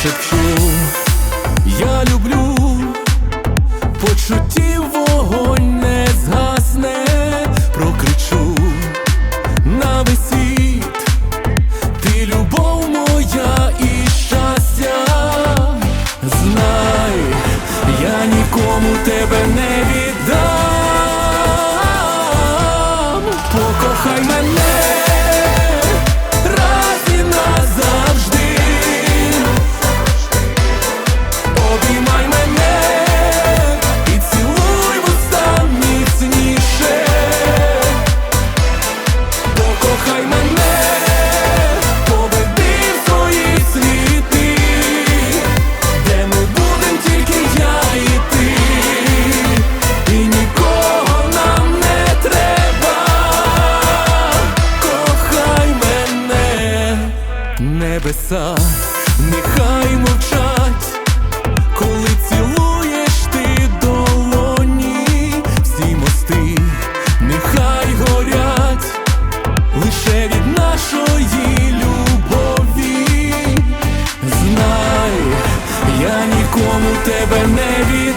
прошепчу, я люблю, почуттів вогонь не згасне, прокричу. На весь ти любов моя і щастя, знай, я нікому тебе не віддам, небеса, нехай мовчать, коли цілуєш ти долоні, всі мости, нехай горять лише від нашої любові. Знай, я нікому тебе не віддам.